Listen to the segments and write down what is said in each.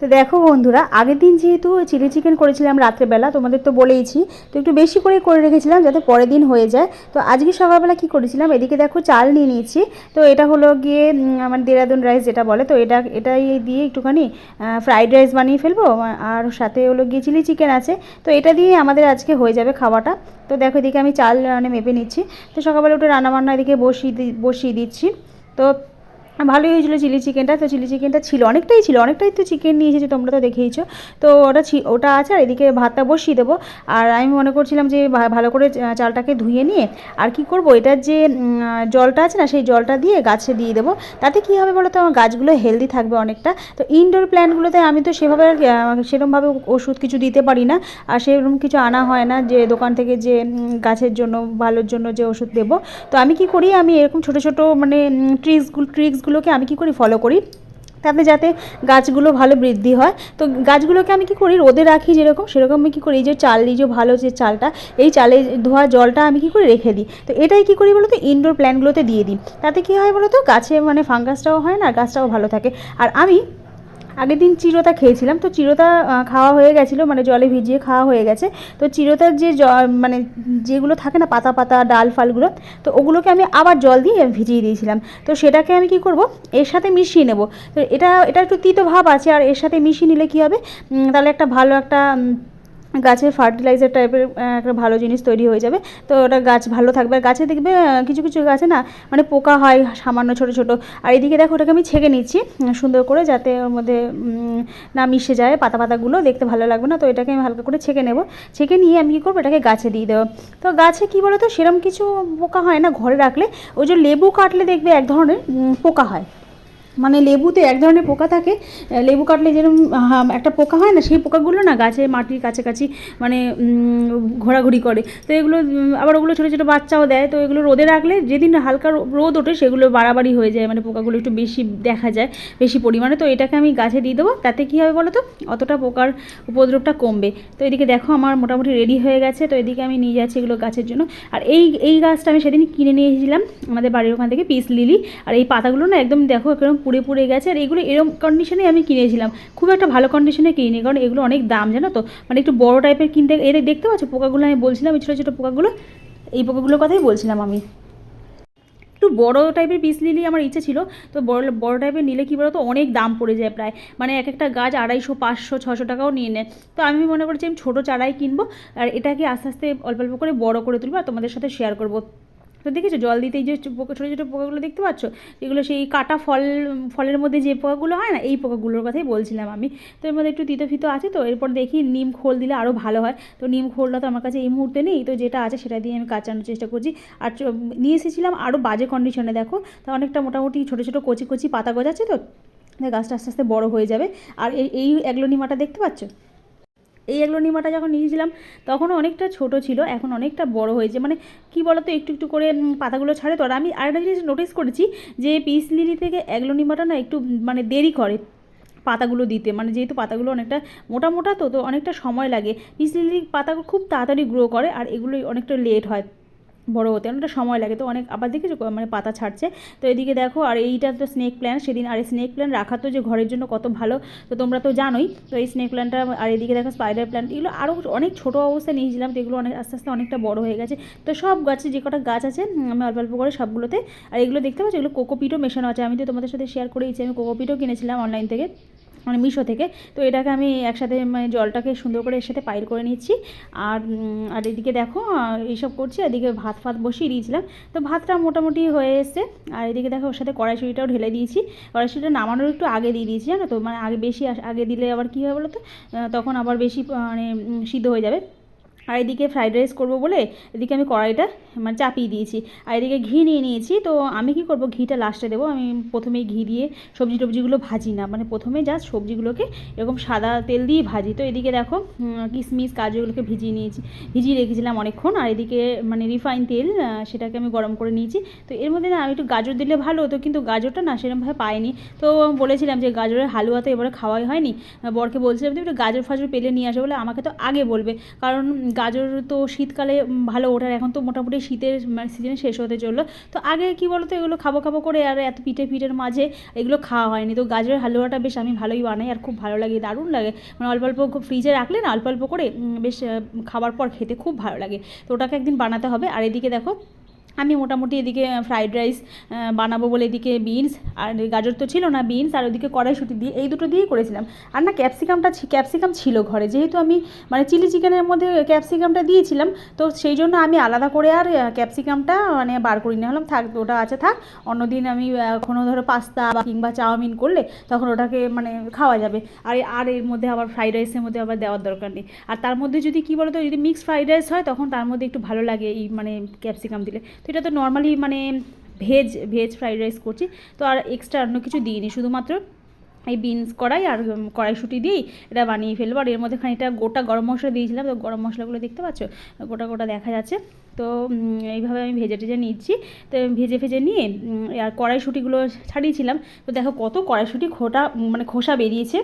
তো দেখো বন্ধুরা, আগের দিন যেহেতু চিলি চিকেন করেছিলাম রাত্রেবেলা, তোমাদের তো বলেইছি, তো একটু বেশি করে করে রেখেছিলাম যাতে পরের দিন হয়ে যায়। তো আজকে সকালবেলা কি করেছিলাম, এদিকে দেখো চাল নিয়ে নিয়েছি, তো এটা হলো গিয়ে আমার দেরাদুন রাইস যেটা বলে, তো এটা, এটাই দিয়ে একটুখানি ফ্রাইড রাইস বানিয়ে ফেলব, আর সাথে হলো গিয়ে চিলি চিকেন আছে, তো এটা দিয়ে আমাদের আজকে হয়ে যাবে খাওয়াটা। তো দেখো এদিকে আমি চাল মানে মেপে নিচ্ছি, তো সকালবেলা ওটা রান্নাবান্না এদিকে বসিয়ে বসিয়ে দিচ্ছি। তো ভালোই হয়েছিল চিলি চিকেনটা। তো চিলি চিকেনটা ছিল, অনেকটাই ছিল, অনেকটাই তো চিকেন নিয়ে এসেছি তোমরা তো দেখেইছো। তো ওটা ওটা আছে আর এদিকে ভাতটা বসিয়ে দেবো। আর আমি মনে করছিলাম যে ভালো করে চালটাকে ধুয়ে নিয়ে আর কি করব? এটার যে জলটা আছে না, সেই জলটা দিয়ে গাছে দিয়ে দেবো। তাতে কী হবে বলো তো? আমার গাছগুলো হেলদি থাকবে অনেকটা। তো ইনডোর প্ল্যান্টগুলোতে আমি তো সেভাবে সেরকমভাবে ওষুধ কিছু দিতে পারি না। আর সেরকম কিছু আনা হয় না যে দোকান থেকে যে গাছের জন্য, ভালোর জন্য যে ওষুধ দেবো। তো আমি কি করি? আমি এরকম ছোটো ছোটো মানে ট্রিক্সগুলো ট্রিক্সগুলোকে আমি কি করি? ফলো করি। তাতে যাতে গাছগুলো ভালো বৃদ্ধি হয়। তো গাছগুলোকে আমি কি করি? রোদে রাখি যেরকম, সেরকম আমি কী করি? এই যে চাল, এই যে ভালো যে চালটা, এই চালে ধোয়া জলটা আমি কি করি? রেখে দিই। তো এটাই কি করি বলতো? ইনডোর প্ল্যান্টগুলোতে দিয়ে দিই। তাতে কি হয় বলতো? গাছে মানে ফাঙ্গাসটাও হয় না, গাছটাও ভালো থাকে। আর আমি আগের দিন চিরতা খেয়েছিলাম, তো চিরতা খাওয়া হয়ে গেছিল মানে জলে ভিজিয়ে খাওয়া হয়ে গেছে। তো চিরতার যে মানে যেগুলো থাকে না, পাতা পাতা, ডাল ফালগুলো, তো ওগুলোকে আমি আবার জল দিয়ে ভিজিয়ে দিয়েছিলাম। তো সেটাকে আমি কি করব? এর সাথে মিশিয়ে নেব। তো এটা এটা একটু তিতো ভাব আছে, আর এর সাথে মিশিয়ে নিলে কি হবে? তাহলে একটা ভালো একটা গাছের ফার্টিলাইজার টাইপের একটা ভালো জিনিস তৈরি হয়ে যাবে। তো ওটা গাছ ভালো থাকবে। আর গাছে দেখবে কিছু কিছু গাছে না মানে পোকা হয়, সামান্য ছোট ছোট। আর এদিকে দেখো, ওটাকে আমি ছেঁকে নিচ্ছি সুন্দর করে যাতে ওর মধ্যে না মিশে যায় পাতা পাতাগুলো। দেখতে ভালো লাগবে না, তো এটাকে আমি হালকা করে ছেঁকে নেব। ছেঁকে নিয়ে আমি কী করব? এটাকে গাছে দিয়ে দেবো। তো গাছে কী বলো তো সেরকম কিছু পোকা হয় না ঘরে রাখলে। ওই যে লেবু কাটলে দেখবে এক ধরনের পোকা হয়। মানে লেবুতে এক ধরনের পোকা থাকে লেবু কাটলে যেরকম একটা পোকা হয় না, সেই পোকাগুলো না গাছে, মাটির কাছাকাছি মানে ঘোরাঘুরি করে। তো এগুলো আবার ওগুলো ছোটো ছোটো বাচ্চাও দেয়, তো এগুলো রোদে রাখলে যেদিন হালকা রোদ ওঠে সেগুলো বাড়াবাড়ি হয়ে যায় মানে পোকাগুলো একটু বেশি দেখা যায়, বেশি পরিমাণে। তো এটাকে আমি গাছে দিয়ে দেবো, তাতে কী হবে বলো তো অতটা পোকার উপদ্রবটা কমবে। তো এদিকে দেখো আমার মোটামুটি রেডি হয়ে গেছে, তো এদিকে আমি নিয়ে যাচ্ছি এগুলো গাছের জন্য। আর এই এই গাছটা আমি সেদিন কিনে নিয়ে এসেছিলাম, আমাদের বাড়ির ওখান থেকে পিস লিলি। আর এই পাতাগুলো না একদম দেখো এরকম পুড়ে পুড়ে গেছে আর এগুলো এরকম কন্ডিশনে আমি কিনেছিলাম। খুব একটা ভালো কন্ডিশনে কিনি কারণ এগুলো অনেক দাম, জানো তো? মানে একটু বড় টাইপের কিনতে এর দেখতে পাচ্ছ? পোকাগুলো আমি বলছিলাম ছোটো ছোটো পোকাগুলো, এই পোকাগুলোর কথাই বলছিলাম আমি। একটু বড় টাইপের পিস নিলেই আমার ইচ্ছে ছিল, তো বড় বড় টাইপের নিলে কী বলতো, অনেক দাম পড়ে যায় প্রায়। মানে এক একটা গাছ আড়াইশো, পাঁচশো, ছশো টাকাও নিয়ে নেয়। তো আমি মনে করছি আমি ছোটো চারাই কিনবো, আর এটাকে আস্তে আস্তে অল্প অল্প করে বড় করে তুলবো, আর তোমাদের সাথে শেয়ার করব। তো দেখেছ? জল দিতে এই যে পোকা, ছোটো ছোটো পোকাগুলো দেখতে পাচ্ছ? এগুলো সেই কাটা ফল, ফলের মধ্যে যে পোকাগুলো হয় না, এই পোকাগুলোর কথাই বলছিলাম আমি। তো এর মধ্যে একটু তিতো ফিতো আছে তো, এরপর দেখি নিম খোল দিলে আরও ভালো হয়। তো নিম খোলটা তো আমার কাছে এই মুহূর্তে নেই, তো যেটা আছে সেটা দিয়ে আমি কাচানোর চেষ্টা করছি। আর নিয়ে এসেছিলাম আরও বাজে কন্ডিশনে দেখো। তো অনেকটা মোটামুটি ছোটো ছোটো কচি কচি পাতা গজাচ্ছে তো গাছটা আস্তে আস্তে বড় হয়ে যাবে। আর এই এই অ্যাগ্লোনিমাটা দেখতে পাচ্ছ? এই অ্যাগ্লোনিমাটা যখন নিয়েছিলাম তখন অনেকটা ছোট ছিল, এখন অনেকটা বড় হয়েছে। মানে কি বলতো, একটু একটু করে পাতাগুলো ছাড়ে তো। আর আমি আরেকটা জিনিস নোটিস করেছি যে, পিস লিলি থেকে অ্যাগ্লোনিমাটা না একটু মানে দেরি করে পাতাগুলো দিতে। মানে যেহেতু পাতাগুলো অনেকটা মোটা মোটা তো তো অনেকটা সময় লাগে। পিস লিলি পাতাগুলো খুব তাড়াতাড়ি গ্রো করে আর এগুলোই অনেকটা লেট হয়। বড় হতে, অনেকটা সময় লাগে। তো অনেক, আবার দেখেছ মানে পাতা ছাড়ছে। তো এদিকে দেখো, আর এইটা তো স্নেক প্ল্যান্ট সেদিন, আর এই স্নেক প্ল্যান্ট রাখা তো যে ঘরের জন্য কত ভালো, তো তোমরা তো জানোই। তো এই স্নেক প্ল্যান্টটা আর এদিকে দেখো স্পাইডার প্ল্যান্ট এগুলো আরও অনেক ছোটো অবস্থায় নিয়েছিলাম তো এগুলো অনেক, আস্তে আস্তে অনেকটা বড় হয়ে গেছে। তো সব গাছে, যে কটা গাছ আছে আমি অল্প অল্প করে সবগুলোতে, আর এগুলো দেখতে পাচ্ছি? এগুলো কোকোপিটও মেশানো আছে। আমি তো তোমাদের সাথে শেয়ার করেইছি, আমি কোকোপিটও কিনেছিলাম অনলাইন থেকে। মানে মিশো থেকে। তো এটাকে আমি একসাথে মানে জলটাকে সুন্দর করে এর সাথে পাইল করে নিচ্ছি। আর আর এদিকে দেখো এইসব করছি এদিকে ভাত ফাত বসিয়ে দিয়েছিলাম। তো ভাতটা মোটামুটি হয়ে এসছে। আর এদিকে দেখো, ওর সাথে কড়াইশুড়িটাও ঢেলে দিয়েছি। কড়াইশুড়িটা নামানোর একটু আগে দিয়ে দিয়েছি, জানো তো? মানে আগে বেশি আগে দিলে আবার কী হয় বলো তো? তখন আবার বেশি মানে সিদ্ধ হয়ে যাবে। আর এদিকে ফ্রাইড রাইস করব বলে এদিকে আমি কড়াইটা মানে চাপিয়ে দিয়েছি। আর এদিকে ঘি নিয়ে নিয়েছি। তো আমি কি করব? ঘিটা লাস্টে দেবো। আমি প্রথমেই ঘি দিয়ে সবজি টবজিগুলো ভাজি না। মানে প্রথমে জাস্ট সবজিগুলোকে এরকম সাদা তেল দিয়ে ভাজি। তো এদিকে দেখো কিশমিশ কাজু এগুলোকে ভিজিয়ে নিয়েছি। ভিজিয়ে রেখেছিলাম অনেকক্ষণ। আর এদিকে মানে রিফাইন তেল সেটাকে আমি গরম করে নিয়েছি। তো এর মধ্যে না, আমি একটু গাজর দিলে ভালো হতো। কিন্তু গাজরটা না, সেরকমভাবে পাইনি। তো বলেছিলাম যে গাজরের হালুয়া তো এবারে খাওয়াই হয়নি। বরকে বলছিলাম, তুমি একটু গাজর ফাজর পেলে নিয়ে আসো বলে আমাকে তো আগে বলবে। কারণ গাজর তো শীতকালে ভালো ওঠার। এখন তো মোটামুটি শীতের সিজনে শেষ হতে চলল। তো আগে কি বলতো, এগুলো খাব খাব করে আর এত পিঠে পিঠের মাঝে এগুলো খাওয়া হয়নি। তো গাজরের হালুয়াটা বেশ আমি ভালোই বানাই আর খুব ভালো লাগে, দারুণ লাগে। মানে অল্প অল্প ফ্রিজে রাখলে না, অল্প অল্প করে বেশ খাবার পর খেতে খুব ভালো লাগে। তো ওটাকে একদিন বানাতে হবে। আর এদিকে দেখো আমি মোটামুটি এদিকে ফ্রাইড রাইস বানাবো বলে এদিকে বিনস আর গাজর তো ছিল না বিনস আর ওদিকে কড়াইশুটি দিয়ে এই দুটো দিয়েই করেছিলাম। আর না ক্যাপসিকামটা ক্যাপসিকাম ছিল ঘরে, যেহেতু আমি মানে চিলি চিকেনের মধ্যে ক্যাপসিকামটা দিয়েছিলাম, তো সেই জন্য আমি আলাদা করে আর ক্যাপসিকামটা মানে বার করি না হলাম থাক, ওটা আছে থাক, অন্যদিন আমি কোনো ধরো পাস্তা বা কিংবা চাউমিন করলে তখন ওটাকে মানে খাওয়া যাবে। আর আর এর মধ্যে আবার ফ্রাইড রাইসের মধ্যে আবার দেওয়ার দরকার নেই। আর তার মধ্যে যদি কী বলতো, যদি মিক্স ফ্রাইড রাইস হয়, তখন তার মধ্যে একটু ভালো লাগে এই মানে ক্যাপসিকাম দিলে। তো এটা তো নর্মালি মানে ভেজ ভেজ ফ্রাইড রাইস করছি। তো আর এক্সট্রা অন্য কিছু দিইনি, শুধুমাত্র এই বিনস কড়াই আর কড়াইশুঁটি দিয়েই এটা বানিয়ে ফেলব। আর এর মধ্যে খানিকটা গোটা গরম মশলা দিয়েছিলাম, তো গরম মশলাগুলো দেখতে পাচ্ছ? গোটা গোটা দেখা যাচ্ছে। তো এইভাবে আমি ভেজে টেজে নিচ্ছি। তো ভেজে ভেজে নিয়ে আর কড়াইশুঁটিগুলো ছাড়িয়েছিলাম। তো দেখো কত কড়াইশুঁটি খোটা মানে খোসা বেরিয়েছে।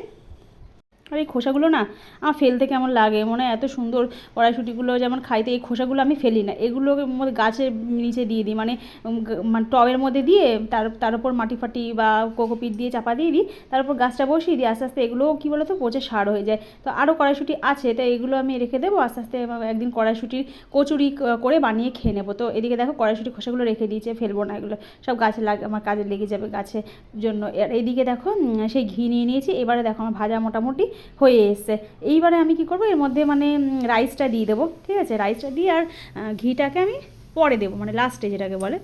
আর এই খোসাগুলো না আমার ফেলতে কেমন লাগে? মনে হয় এত সুন্দর কড়াইশুঁটিগুলো, যেমন খাইতে এই খোসাগুলো আমি ফেলি না। এগুলোকে মধ্যে গাছের নিচে দিয়ে দিই মানে মানে টবের মধ্যে দিয়ে তার তার উপর মাটি ফাটি বা কোকোপিট দিয়ে চাপা দিয়ে দিই, তার উপর গাছটা বসিয়ে দিই, আস্তে আস্তে এগুলো কী বলো তো পচে সার হয়ে যায়। তো আরও কড়াইশুঁটি আছে তো এগুলো আমি রেখে দেবো, আস্তে আস্তে একদিন কড়াইশুঁটির কচুরি করে বানিয়ে খেয়ে নেব। তো এদিকে দেখো কড়াইশুঁটি খোসাগুলো রেখে দিয়েছে, ফেলব না এগুলো, সব গাছে লাগে, আমার কাজে লেগে যাবে গাছের জন্য। আর এইদিকে দেখো সেই ঘি নিয়ে নিয়েছি, এবারে দেখো আমার ভাজা মোটামুটি হয়ে এসছে। এইবারে আমি কি করব? এর মধ্যে মানে রাইসটা দিয়ে দেবো, ঠিক আছে? রাইসটা দিয়ে আর ঘিটাকে আমি পরে দেবো মানে লাস্টে যেটাকে বলে।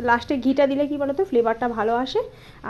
তো লাস্টে ঘিটা দিলে কি বলো তো ফ্লেভারটা ভালো আসে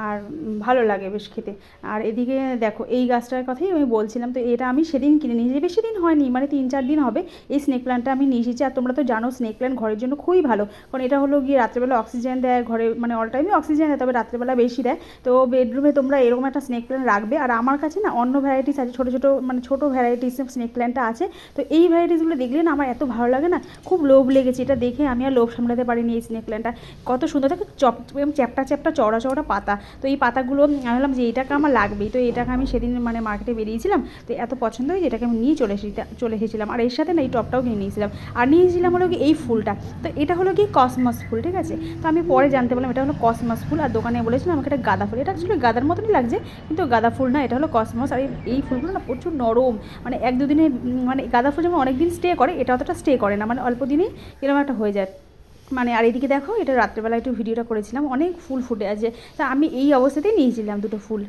আর ভালো লাগে বেশ খেতে। আর এদিকে দেখো, এই গাছটার কথাই আমি বলছিলাম, তো এটা আমি সেদিন কিনে নিয়েছি বেশি দিন হয়নি মানে তিন চার দিন হবে। এই স্নেক প্ল্যান্টটা আমি নিয়ে এসেছি, আর তোমরা তো জানো স্নেক প্ল্যান্ট ঘরের জন্য খুবই ভালো। কারণ এটা হলো গিয়ে রাত্রেবেলা অক্সিজেন দেয় ঘরে মানে অল টাইমই অক্সিজেন দেয়, তবে রাত্রেবেলা বেশি দেয়। তো বেডরুমে তোমরা এরকম একটা স্নেক প্ল্যান্ট রাখবে, আর আমার কাছে না অন্য ভ্যারাইটিস আছে, ছোটো ছোটো মানে ছোটো ভ্যারাইটিস স্নেক প্ল্যান্টটা আছে। তো এই ভ্যারাইটিসগুলো দেখলে না আমার এত ভালো লাগে না, খুব লোভ লেগেছে। এটা দেখে আমি আর লোভ সামলাতে পারিনি এই স্নেক প্ল্যান্টটা কত সুন্দর। থাকে চপ চ্যাপটা চ্যাপটা, চওড়া চওড়া পাতা। তো এই পাতাগুলো আমি ভাবলাম যে এইটাকে আমার লাগবেই। তো এটাকে আমি সেদিন মানে মার্কেটে বেরিয়েছিলাম। তো এত পছন্দ হয়েছে, এটাকে আমি নিয়ে চলে এসেছি, চলে এসেছিলাম। আর এর সাথে না এই টপটাও কিনে নিয়েছিলাম। আর নিয়েছিলাম হলো কি এই ফুলটা। তো এটা হলো কি কসমস ফুল, ঠিক আছে? তো আমি পরে জানতে পারলাম, এটা হলো কসমস ফুল। আর দোকানে বলেছিলাম আমাকে এটা গাঁদা ফুল। এটা অ্যাকচুয়ালি গাঁদার মতনই লাগছে, কিন্তু গাঁদা ফুল না, এটা হলো কসমস। আর এই- ফুলগুলো না প্রচুর নরম। মানে এক দুদিনে মানে গাঁদা ফুল যেমন অনেক দিন স্টে করে, এটা অতটা স্টে করে না। মানে অল্প দিনেই এরকম একটা হয়ে যায়। মানে আর এদিকে দেখো, এটা রাত্রেবেলা একটু ভিডিওটা করেছিলাম, অনেক ফুল ফুটে আছে। তা আমি এই অবস্থাতেই নিয়েছিলাম দুটো ফুল।